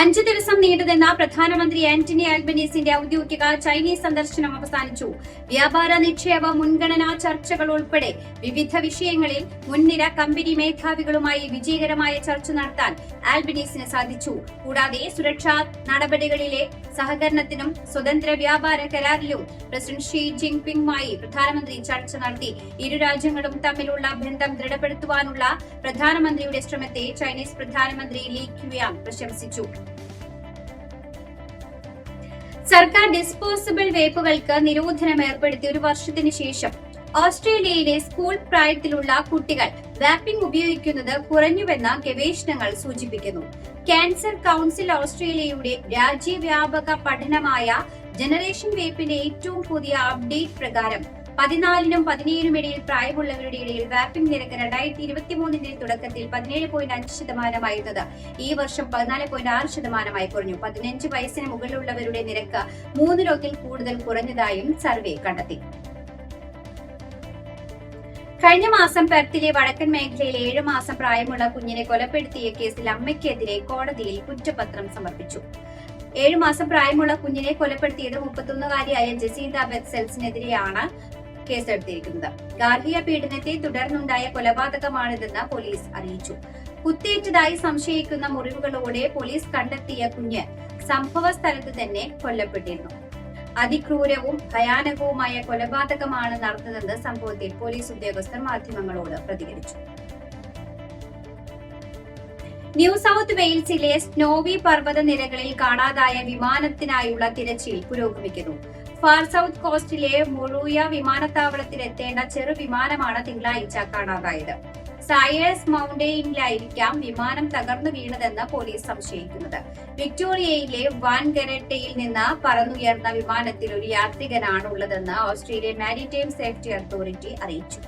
അഞ്ചു ദിവസം നീണ്ടുനിന്ന പ്രധാനമന്ത്രി ആന്റണി ആൽബനീസിന്റെ ഔദ്യോഗിക ചൈനീസ് സന്ദർശനം അവസാനിച്ചു. വ്യാപാര നിക്ഷേപ മുൻഗണനാ ചർച്ചകൾ ഉൾപ്പെടെ വിവിധ വിഷയങ്ങളിൽ മുൻനിര കമ്പനി മേധാവികളുമായി വിജയകരമായ ചർച്ച നടത്താൻ ആൽബനീസിന് സാധിച്ചു. കൂടാതെ സുരക്ഷാ നടപടികളിലെ സഹകരണത്തിനും സ്വതന്ത്ര വ്യാപാര കരാറിലും പ്രസിഡന്റ് ഷീ ജിൻപിങ്ങുമായി പ്രധാനമന്ത്രി ചർച്ച നടത്തി. ഇരു രാജ്യങ്ങളും തമ്മിലുള്ള ബന്ധം ദൃഢപ്പെടുത്തുവാനുള്ള പ്രധാനമന്ത്രിയുടെ ശ്രമത്തെ ചൈനീസ് പ്രധാനമന്ത്രി ലീ ക്യുയാങ് പ്രശംസിച്ചു. സർക്കാർ ഡിസ്പോസിബിൾ വേപ്പുകൾക്ക് നിരോധനം ഏർപ്പെടുത്തി ഒരു വർഷത്തിന് ശേഷം ഓസ്ട്രേലിയയിലെ സ്കൂൾ പ്രായത്തിലുള്ള കുട്ടികൾ വാപ്പിംഗ് ഉപയോഗിക്കുന്നത് കുറഞ്ഞുവെന്ന ഗവേഷണങ്ങൾ സൂചിപ്പിക്കുന്നു. ക്യാൻസർ കൗൺസിൽ ഓസ്ട്രേലിയയുടെ രാജ്യവ്യാപക പഠനമായ ജനറേഷൻ വേപ്പിന്റെ ഏറ്റവും പുതിയ അപ്ഡേറ്റ് പ്രകാരം പതിനാലിനും പതിനേഴിനും ഇടയിൽ പ്രായമുള്ളവരുടെ ഇടയിൽ വാപ്പിംഗ് നിരക്ക് രണ്ടായിരത്തി ഇരുപത്തി മൂന്നിന്റെ തുടക്കത്തിൽ പതിനേഴ് പോയിന്റ് അഞ്ച് ശതമാനമായിരുന്നത്. ഈ വർഷം പതിനാല് പോയിന്റ് ആറ് ശതമാനമായി കുറഞ്ഞു. പതിനഞ്ച് വയസ്സിന് മുകളിലുള്ളവരുടെ നിരക്ക് മൂന്ന് രോഗിൽ കൂടുതൽ കുറഞ്ഞതായും സർവേ കണ്ടെത്തി. കഴിഞ്ഞ മാസം പെർത്തിലെ വടക്കൻ മേഖലയിൽ ഏഴു മാസം പ്രായമുള്ള കുഞ്ഞിനെ കൊലപ്പെടുത്തിയ കേസിൽ അമ്മയ്ക്കെതിരെ കോടതിയിൽ കുറ്റപത്രം സമർപ്പിച്ചു. ഏഴു മാസം പ്രായമുള്ള കുഞ്ഞിനെ കൊലപ്പെടുത്തിയത് മുപ്പത്തൊന്നുകാരിയായ ജസീന്ത ബെത്സെൽസിനെതിരെയാണ്. കേസെടുത്തിരിക്കുന്നത്. ഗാർഹിക പീഡനത്തെ തുടർന്നുണ്ടായ കൊലപാതകമാണിതെന്ന് പോലീസ് അറിയിച്ചു. കുത്തേറ്റതായി സംശയിക്കുന്ന മുറിവുകളോടെ പോലീസ് കണ്ടെത്തിയ കുഞ്ഞ് സംഭവ സ്ഥലത്ത് തന്നെ കൊല്ലപ്പെട്ടിരുന്നു. അതിക്രൂരവും ഭയാനകവുമായ കൊലപാതകമാണ് നടന്നതെന്ന് സംഭവത്തിൽ പോലീസ് ഉദ്യോഗസ്ഥർ മാധ്യമങ്ങളോട് പ്രതികരിച്ചു. ന്യൂ സൗത്ത് വെയിൽസിലെ സ്നോവി പർവത നിരകളിൽ കാണാതായ വിമാനത്തിനായുള്ള തിരച്ചിൽ പുരോഗമിക്കുന്നു. ഫാർ സൗത്ത് കോസ്റ്റിലെ മൊറൂയ വിമാനത്താവളത്തിലെത്തേണ്ട ചെറു വിമാനമാണ് തിങ്കളാഴ്ച കാണാതായത്. സയേഴ്സ് മൗണ്ടെയിനിലായിരിക്കാം വിമാനം തകർന്നു വീണതെന്ന് പോലീസ് സംശയിക്കുന്നത്. വിക്ടോറിയയിലെ വാൻഗരട്ടയിൽ നിന്ന് പറന്നുയർന്ന വിമാനത്തിൽ ഒരു യാത്രികനാണുള്ളതെന്ന് ഓസ്ട്രേലിയൻ മാരിടൈം സേഫ്റ്റി അതോറിറ്റി അറിയിച്ചു.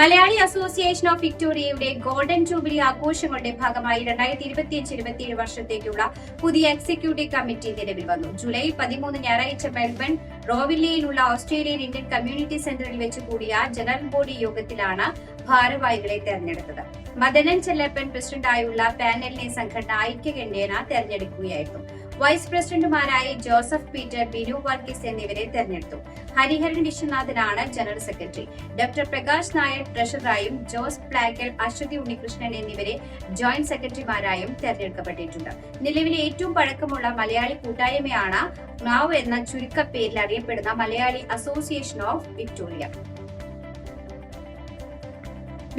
മലയാളി അസോസിയേഷൻ ഓഫ് വിക്ടോറിയയുടെ ഗോൾഡൻ ജൂബിലി ആഘോഷങ്ങളുടെ ഭാഗമായി രണ്ടായിരത്തി ഇരുപത്തിയഞ്ച് ഇരുപത്തിയേഴ് വർഷത്തേക്കുള്ള പുതിയ എക്സിക്യൂട്ടീവ് കമ്മിറ്റി നിലവിൽ വന്നു. ജൂലൈ പതിമൂന്ന് ഞായറാഴ്ച മെൽബൺ റോവില്ലയിലുള്ള ഓസ്ട്രേലിയൻ ഇന്ത്യൻ കമ്മ്യൂണിറ്റി സെന്ററിൽ വെച്ച് കൂടിയ ജനറൽ ബോഡി യോഗത്തിലാണ് ഭാരവാഹികളെ തെരഞ്ഞെടുത്തത്. മദനൻ ചെല്ലപ്പൻ പ്രസിഡന്റായുള്ള പാനലിനെ സംഘടന ഐക്യകണ്ഠേന തെരഞ്ഞെടുക്കുകയായിരുന്നു. വൈസ് പ്രസിഡന്റുമാരായി ജോസഫ് പീറ്റർ ബിനു വർഗീസ് എന്നിവരെ തെരഞ്ഞെടുത്തു. Hariharan വിശ്വനാഥനാണ് general secretary. Doctor Prakash Nair ട്രഷറായും Jose Plackal Aswathy Unnikrishnan എന്നിവരെ ജോയിന്റ് സെക്രട്ടറിമാരായും തെരഞ്ഞെടുക്കപ്പെട്ടിട്ടുണ്ട്. നിലവിലെ ഏറ്റവും പഴക്കമുള്ള മലയാളി കൂട്ടായ്മയാണ് നാവ് എന്ന ചുരുക്കപ്പേരിൽ അറിയപ്പെടുന്ന മലയാളി അസോസിയേഷൻ ഓഫ് വിക്ടോറിയ.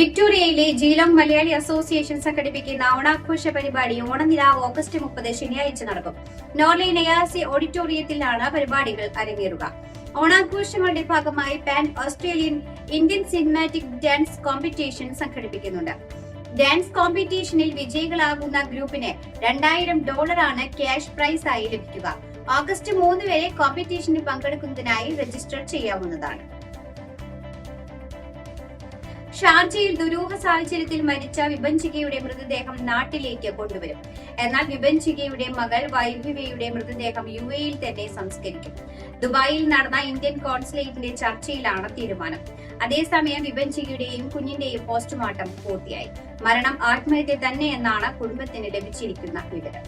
വിക്ടോറിയയിലെ ജീലോങ് മലയാളി അസോസിയേഷൻ സംഘടിപ്പിക്കുന്ന ഓണാഘോഷ പരിപാടി ഓണനില ഓഗസ്റ്റ് മുപ്പത് ശനിയാഴ്ച നടക്കും. നോർലൈൻ എയാസി ഓഡിറ്റോറിയത്തിലാണ് പരിപാടികൾ അരങ്ങേറുക. ഓണാഘോഷങ്ങളുടെ ഭാഗമായി pan Australian Indian cinematic dance competition സംഘടിപ്പിക്കുന്നുണ്ട്. ഡാൻസ് കോമ്പറ്റീഷനിൽ വിജയികളാകുന്ന ഗ്രൂപ്പിന് രണ്ടായിരം ഡോളറാണ് ക്യാഷ് ആയി ലഭിക്കുക. ഓഗസ്റ്റ് മൂന്ന് വരെ കോമ്പറ്റീഷനിൽ പങ്കെടുക്കുന്നതിനായി രജിസ്റ്റർ ചെയ്യാവുന്നതാണ്. ഷാർജയിൽ ദുരൂഹ സാഹചര്യത്തിൽ മരിച്ച വിഭഞ്ചികയുടെ മൃതദേഹം നാട്ടിലേക്ക് കൊണ്ടുവരും. എന്നാൽ വിഭഞ്ചികയുടെ മകൾ വൈഭവിയുടെ മൃതദേഹം യു എയിൽ തന്നെ സംസ്കരിക്കും. ദുബായിൽ നടന്ന ഇന്ത്യൻ കോൺസുലേറ്റിന്റെ ചർച്ചയിലാണ് തീരുമാനം. അതേസമയം വിഭഞ്ചികയുടെയും കുഞ്ഞിന്റെയും പോസ്റ്റ്മോർട്ടം പൂർത്തിയായി. മരണം ആത്മഹത്യ തന്നെയെന്നാണ് കുടുംബത്തിന് ലഭിച്ചിരിക്കുന്ന വിവരം.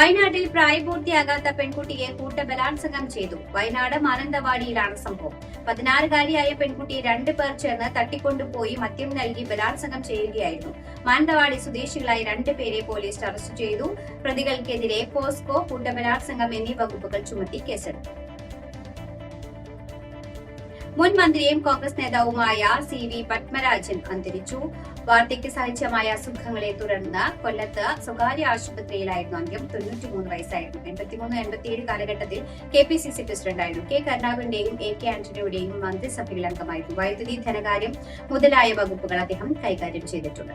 വയനാട്ടിൽ പ്രായപൂർത്തിയാകാത്ത പെൺകുട്ടിയെ കൂട്ടബലാത്സംഗം ചെയ്തു. വയനാട് മാനന്തവാടിയിലാണ് സംഭവം. പതിനാറുകാരിയായ പെൺകുട്ടിയെ രണ്ടു പേർ ചേർന്ന് തട്ടിക്കൊണ്ടുപോയി മദ്യം നൽകി ബലാത്സംഗം ചെയ്യുകയായിരുന്നു. മാനന്തവാടി സ്വദേശികളായ രണ്ടുപേരെ പോലീസ് അറസ്റ്റ് ചെയ്തു. പ്രതികൾക്കെതിരെ പോസ്കോ കൂട്ടബലാത്സംഗം എന്നീ വകുപ്പുകൾ ചുമത്തി കേസെടുത്തു. മുൻ മന്ത്രിയും കോൺഗ്രസ് നേതാവുമായ സി വി പത്മരാജൻ അന്തരിച്ചു. വാർദ്ധക്യ സഹജമായ അസുഖങ്ങളെ തുടർന്ന് കൊല്ലത്ത് സ്വകാര്യ ആശുപത്രിയിലായിരുന്നു അന്ത്യം. തൊണ്ണൂറ്റിമൂന്ന് വയസ്സായിരുന്നു. എൺപത്തിമൂന്ന് എൺപത്തിയേഴ് കാലഘട്ടത്തിൽ കെ പി സി സി പ്രസിഡന്റായിരുന്നു. കെ കരുണാകരന്റെയും എ കെ ആന്റണിയുടെയും മന്ത്രിസഭയിൽ അംഗമായിരുന്നു. വൈദ്യുതി ധനകാര്യം മുതലായ വകുപ്പുകൾ അദ്ദേഹം കൈകാര്യം ചെയ്തിട്ടുണ്ട്.